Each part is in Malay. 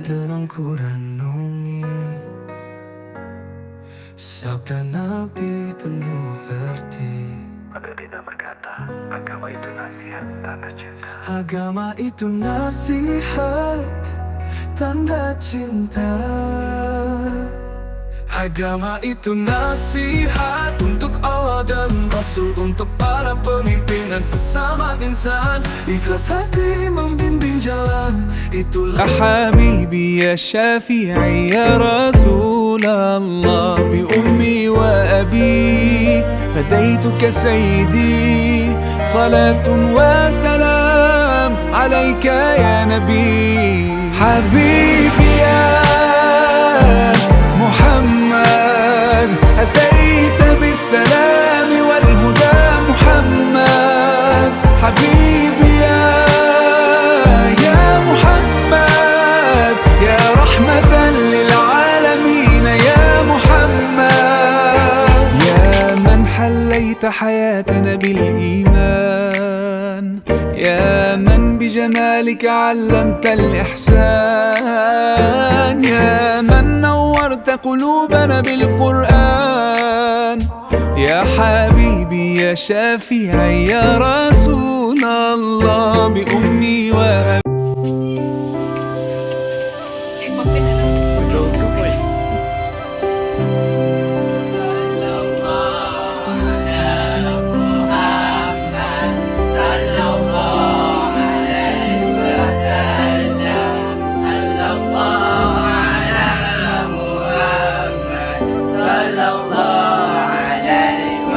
Tenang ku renungi Sabda Nabi penuh erti. Maka kita berkata, agama itu nasihat tanda cinta. Agama itu nasihat Tanda cinta. Agama itu nasihat Untuk Allah dan Rasul Untuk para pemimpin dan sesama insan. Ikhlas hati membimbing jalan. Itulah حبيبي يا شافعي يا رسول الله بأمي وأبي فديتك سيدي صلاة وسلام عليك يا نبي حبيبي يا محمد أتيت بالسلام يا من بجمالك علمت الإحسان. يا من نورت قلوبنا بالقرآن. يا حبيبي يا شافعي يا رسول الله. بأمي وأبي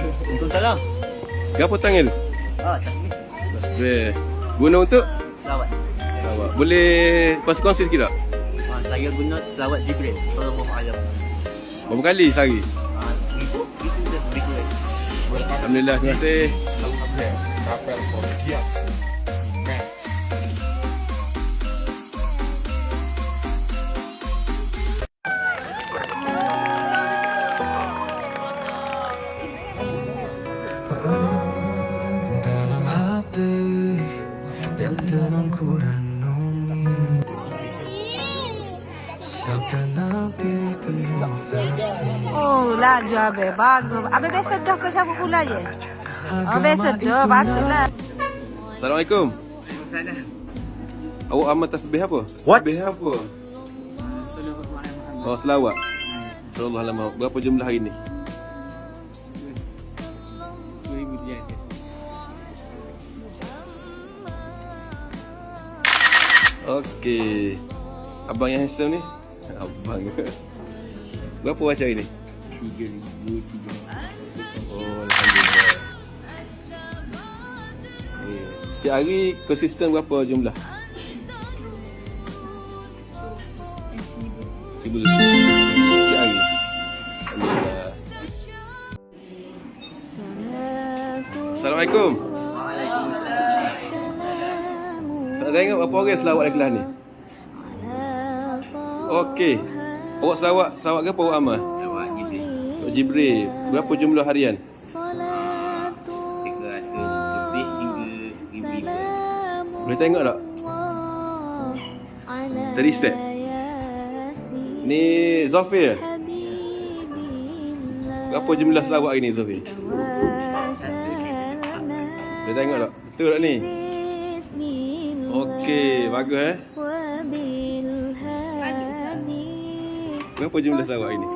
Waalaikumsalam. Gapo tangan tu? Ah, tasbih. Tasbih. Guna untuk Selawat. awak. Boleh kongsi-kongsi sikit tak? Ah, saya guna selawat Jibril sallallahu alaihi wasallam. Berapa kali sehari? Ah, seribu itu dah lebih kurang. Alhamdulillah, terima kasih. Dalam hati Dan tenang ku renungi Sabda Nabi penuh erti Oh, laju Abe. Bagus. Abe besok dah ke siapa pula je? Oh, besok dah. Patutlah. Assalamualaikum. Awak amal tasbih apa? What? Tasbih apa? Oh, selawat. Sallallahu alaihi wasallam. Berapa jumlah hari ni? Okey. Abang yang handsome ni? Abang ke? Berapa baca hari ni? 3,000 Oh, Alhamdulillah. Okay. Setiap hari konsisten berapa jumlah? Seribu. Setiap hari. Alhamdulillah. Assalamualaikum. Saya tengok berapa orang selawat dalam kelas ni? Okey. Awak selawat, selawat ke apa awak amal? Selawat Jibril. Jibril. Berapa jumlah harian? 300 lebih hingga 1000. Boleh tengok tak? Terreset. Ni Zafir. Berapa jumlah selawat hari ni Zafir? Boleh tengok tak? Betul tak ni? Okey, bagus eh. Berapa jumlah selawat hari ni?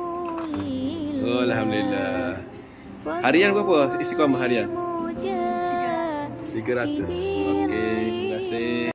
Oh, Alhamdulillah. Harian berapa? Istiqamah harian? 300. Okey, terima kasih.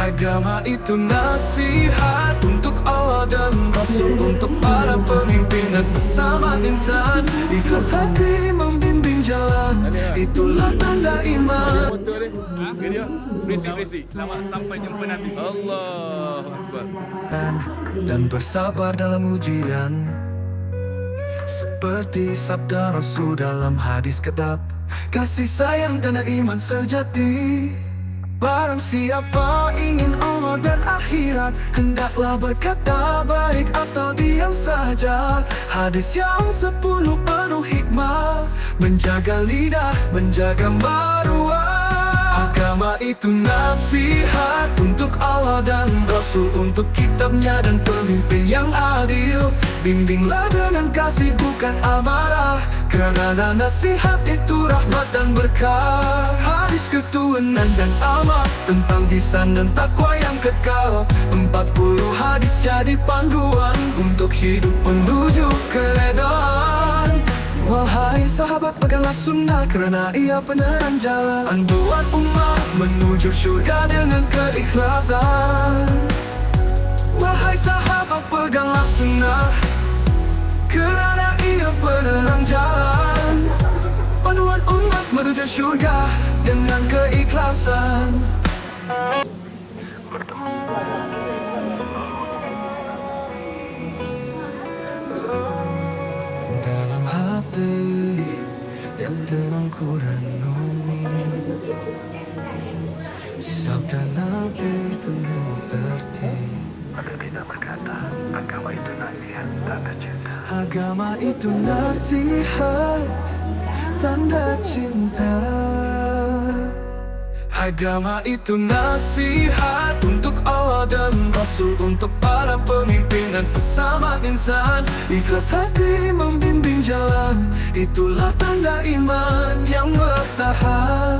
Agama itu nasihat Untuk Allah dan Rasul Untuk para pemimpin dan sesama insan Ikhlas hati membimbing jalan Itulah tanda iman. Ha? Video. Berisi. Selamat sampai jumpa Nabi. Allah Akbar. dan, dan bersabar dalam ujian Seperti sabda Rasul dalam hadis kedap Kasih sayang dan iman sejati Barang siapa ingin Allah dan akhirat Hendaklah berkata baik atau diam saja. Hadis yang sepuluh penuh hikmah Menjaga lidah, menjaga maruah Agama itu nasihat untuk Allah dan Rasul Untuk kitabnya dan pemimpin yang adil. Bimbinglah dengan kasih bukan amarah Kerana nasihat itu rahmat dan berkah. Hadis ketuhanan dan amat Tentang lisan dan takwa yang kekal. Empat puluh hadis jadi panduan Untuk hidup menuju keredaan Wahai sahabat peganglah sunnah Kerana ia penerang jalan. Panduan umat menuju syurga dengan keikhlasan. Wahai sahabat peganglah sunnah Kerana ia penerang jalan. Panduan umat menuju syurga dengan keikhlasan. Dalam itu nasihat Tanda cinta. Agama itu nasihat Untuk Allah dan Rasul Untuk para pemimpin dan sesama insan. Ikhlas hati membimbing jalan Itulah tanda iman yang bertahan